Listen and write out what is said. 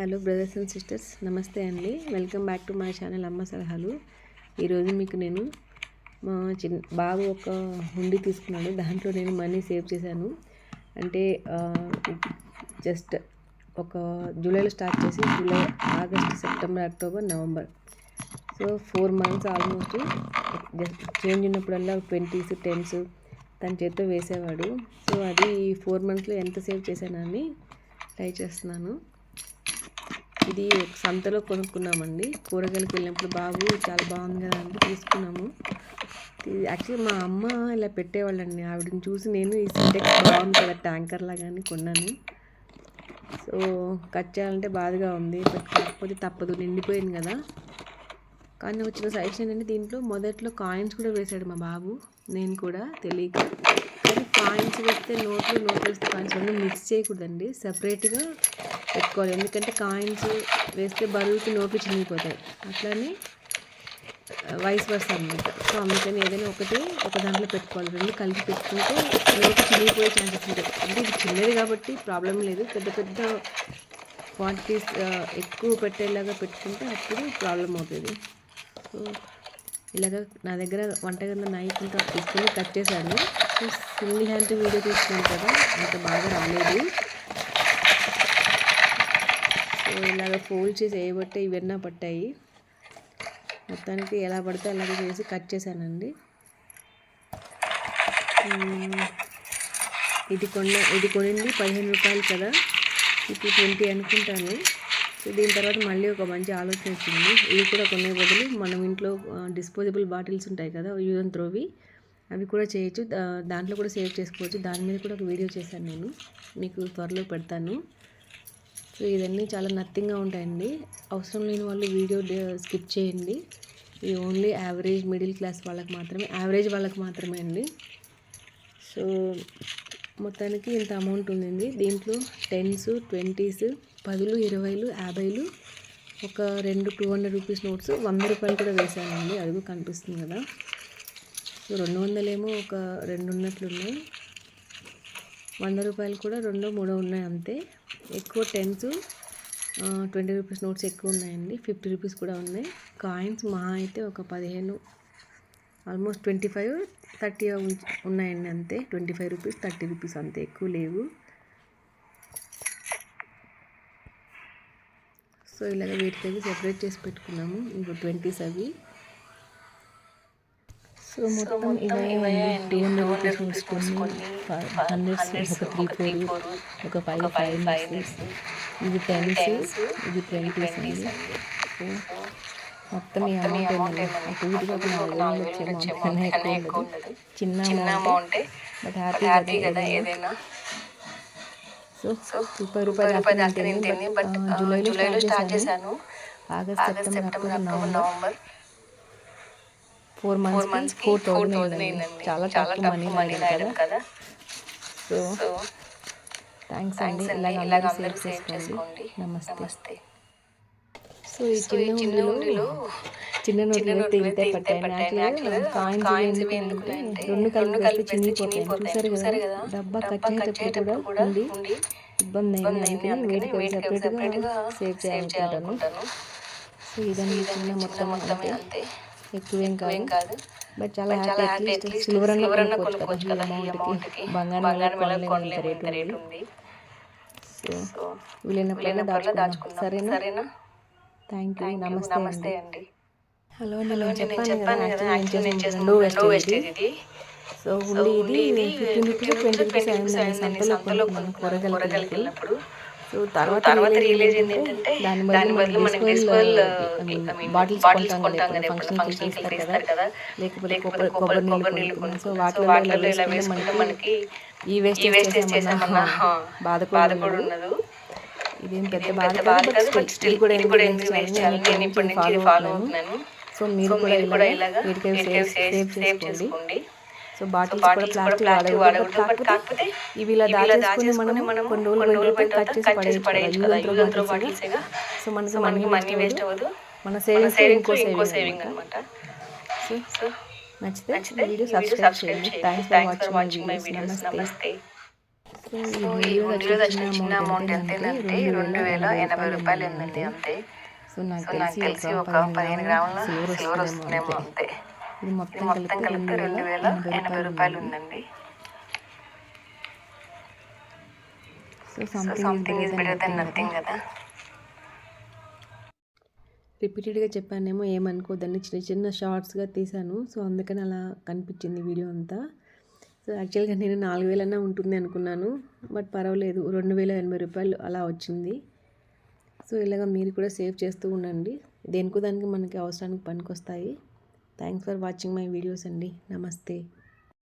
Hello brothers and sisters నమస్తే అండి. Welcome back to my channel అమ్మ సలహాలు. ఈరోజు మీకు నేను మా చిన్న బాబు ఒక హుండీ తీసుకున్నాను దాంట్లో నేను మనీ సేవ్ చేశాను. అంటే జస్ట్ ఒక జూలైలో స్టార్ట్ చేసి July August September October November. So four months almost just change ఉన్నప్పుడల్లా ట్వంటీస్ టెన్స్ తన చేత్తో వేసేవాడు. సో అది ఫోర్ మంత్స్లో ఎంత సేవ్ చేశానని ట్రై చేస్తున్నాను. ఇది సంతలో కొనుక్కున్నామండి. కూరగాయలకు వెళ్ళినప్పుడు బాబు చాలా బాగుంది కదా అంటే తీసుకున్నాము. యాక్చువల్లీ మా అమ్మ ఇలా పెట్టేవాళ్ళండి. ఆవిడని చూసి నేను ఈ సింటెక్స్ బాగుంది కదా ట్యాంకర్ లాగాని కొన్నాను. సో కట్ చేయాలంటే బాధగా ఉంది. బట్ కాకపోతే తప్పదు. నిండిపోయింది కదా. కానీ వచ్చిన సజెషన్ ఏంటంటే దీంట్లో మొదట్లో కాయిన్స్ కూడా వేశాడు మా బాబు. నేను కూడా తెలియక. కానీ కాయిన్స్ వేస్తే నోట్లు నోట్లు వేస్తే కాయిన్స్ రెండు మిక్స్ చేయకూడదండి. సపరేట్గా పెట్టుకోవాలి. ఎందుకంటే కాయిన్స్ వేస్తే బరువుకి నోట్లు చినిగిపోతాయి. అట్లానే వైస్ వర్స్ అనమాట సో అందుకని ఏదైనా ఒకటి ఒక దాంట్లో పెట్టుకోవాలి. రెండు కలిపి పెట్టుకుంటే నోటు చినిగిపోయే ఛాన్సెస్ ఉంటాయి. అంటే ఇది చిన్నది కాబట్టి ప్రాబ్లం లేదు. పెద్ద పెద్ద క్వాంటిటీస్ ఎక్కువ పెట్టేలాగా పెట్టుకుంటే అప్పుడు ప్రాబ్లం అవుతుంది. సో ఇలాగ నా దగ్గర వంటగదిలో నైఫ్ ఇంకా తీసుకుని కట్ చేశాను. సో సింగిల్ హ్యాండ్ వీడియో తీసుకున్నాను కదా అంత బాగా రాలేదు. ఇలాగ ఫోల్డ్ చేసి వేయబట్టే ఇవన్నీ పట్టాయి. మొత్తానికి ఎలా పడితే అలాగే చేసి కట్ చేశానండి. ఇది కొన్న ఇది కొనింది పదిహేను రూపాయలు కదా. ఇప్పుడు ట్వంటీ అనుకుంటాను. సో దీని తర్వాత మళ్ళీ ఒక మంచి ఆలోచన వచ్చింది. ఇవి కూడా కొనే బదులు మనం ఇంట్లో డిస్పోజబుల్ బాటిల్స్ ఉంటాయి కదా యూజ్ అండ్ త్రోవి అవి కూడా చేయొచ్చు. దాంట్లో కూడా సేవ్ చేసుకోవచ్చు. దాని మీద కూడా ఒక వీడియో చేశాను నేను. మీకు త్వరలో పెడతాను. సో ఇవన్నీ చాలా నథింగ్గా ఉంటాయండి. అవసరం లేని వాళ్ళు వీడియో స్కిప్ చేయండి. ఇది ఓన్లీ యావరేజ్ మిడిల్ క్లాస్ వాళ్ళకి మాత్రమే యావరేజ్ వాళ్ళకి మాత్రమే అండి. సో మొత్తానికి ఇంత అమౌంట్ ఉందండి. దీంట్లో టెన్స్ ట్వంటీస్ పదులు ఇరవైలు యాభైలు ఒక రెండు టూ హండ్రెడ్ రూపీస్ నోట్స్ వంద రూపాయలు కూడా వేసానండి అడుగు కనిపిస్తుంది కదా. సో రెండు వందలేమో ఒక రెండు ఉన్నట్లున్నాయి. వంద రూపాయలు కూడా రెండో మూడో ఉన్నాయి అంతే. ఎక్కువ టెన్స్ ట్వంటీ రూపీస్ నోట్స్ ఎక్కువ ఉన్నాయండి. ఫిఫ్టీ రూపీస్ కూడా ఉన్నాయి. కాయిన్స్ మహా అయితే ఒక పదిహేను ఆల్మోస్ట్ ట్వంటీ ఫైవ్ థర్టీ ఉన్నాయండి అంతే. Twenty five rupees thirty rupees అంతే. ఎక్కువ లేవు. సో ఇలాగ వీటితో సెపరేట్ చేసి పెట్టుకున్నాము. ఇంకో ట్వంటీస్ అవి. సో మొత్తం ఇవే టూ హండ్రెడ్ రూపీస్ తీసుకొని హండ్రెడ్స్ ఒక త్రీ ఫోర్ ఒక ఫైవ్ ఫైవ్ ఇది టెన్స్ ఇది ట్వంటీస్ అండి సో మొత్తం ఈ అమౌంట్ ఒక నాలుగు వేలు వచ్చే అమౌంట్ కన్నా ఎక్కువ ఉండదు చిన్న అమౌంట్ బట్ హ్యాపీ కదా ఏదైనా? సో ముప్పై రూపాయలు దాకా బట్ జూలైలో స్టార్ట్ చేశాను. August September November four months months four thousand అయిందండి. చాలా తక్కువ మనీ అయ్యాను కదా. సో థ్యాంక్స్ అండి. ఇలాగ అందరూ సేవ్ చేసుకోండి. నమస్తే. సో ఈ చిన్న ఉండిలో చిన్న నోట్లు ఇంతే పట్టాయి కాయిన్స్ ఎందుకంటే రెండు కలిపి కలిపి చినిగిపోతాయి చూసారు కదా? డబ్బా కట్ చేసేటప్పుడు కూడా ఉండి ఇబ్బంది అయింది. అందుకని వీటికి సపరేట్గా సేవ్ చేయాలనుకుంటాను. సో ఇదండి చిన్న మొత్తం అంతే. ఎక్కువేం కాదు. బట్ చాలా హ్యాపీ అట్లీస్ట్ సిల్వర్ అన్న కొనుక్కోవచ్చు కదా ఈ అమౌంట్కి బంగారం కొనలేము రేట్ ఉంది. సో వీలైనప్పుడల్లా దాచుకుందాం. సరేనా? థ్యాంక్ యూ నమస్తే నమస్తే అండి. హలో హలో చెప్పాను కదా నేను చేసిన రెండో వేస్టేజ్ ఇది. సో ఉండి ఇది ఫిఫ్టీన్ రూపీస్ ట్వంటీ రూపీస్ అయిందండి సంతలో వెళ్ళినప్పుడు. సో తర్వాత రియలైజ్ ఏంటంటే దాని బదులు మనకి డిస్పోజల్ బాటిల్స్ కొంటాం కదా ఫంక్షన్ చేస్తారు కదా. లేకపోతే కొబ్బరి కొబ్బరి నీళ్ళు సో వాటిలో ఇలా వేసుకుంటే మనకి ఈ వేస్టేజ్ చేసామన్నా బాధ బాధ కూడా ఉండదు. ఇదేం పెద్ద బాధ కాదు బట్ స్టిల్ కూడా వేస్ట్ చేయాలి నేను ఇప్పటి నుంచి ఫాలో అవుతున్నాను. సో మీరు కూడా ఇలాగా వీటికి సేవ్ చేసుకోండి. సో బాటిల్స్ కూడా ప్లాస్టిక్ వాడకూడదు. కాకపోతే ఇవి ఇలా దాచేసుకుని మనం కొన్ని రోజులు కట్ చేసి పడేయచ్చు సో మనకి మనకి మనీ వేస్ట్ అవ్వదు. మన సేవింగ్స్ ఇంకో సేవింగ్ అనమాట సో నచ్చితే వీడియో సబ్స్క్రైబ్ చేయండి. Thanks for watching my videos నమస్తే సో ఈ హుండీలో వచ్చిన అమౌంట్ ఎంతేనంటే రెండు వేల ఎనభై రూపాయలు ఉందండి అంతే. సో నాకు తెలిసి ఒక పదిహేను గ్రాముల సిల్వర్ వస్తుందేమో అంతే. ఇది మొత్తం కలిపి రెండు వేల ఎనభై రూపాయలు ఉందండి. So something is better than nothing కదా? రిపీటెడ్గా చెప్పానేమో ఏమనుకోదండి చిన్న చిన్న షార్ట్స్గా తీశాను. సో అందుకని అలా కనిపించింది వీడియో అంతా. సో యాక్చువల్గా నేను నాలుగు వేలన్నా ఉంటుంది అనుకున్నాను. బట్ పర్వాలేదు రెండు వేల ఎనభై రూపాయలు అలా వచ్చింది. సో ఇలాగ మీరు కూడా సేవ్ చేస్తూ ఉండండి. దేనికో దానికి మనకి అవసరానికి పనికొస్తాయి. Thanks for watching my videos అండి నమస్తే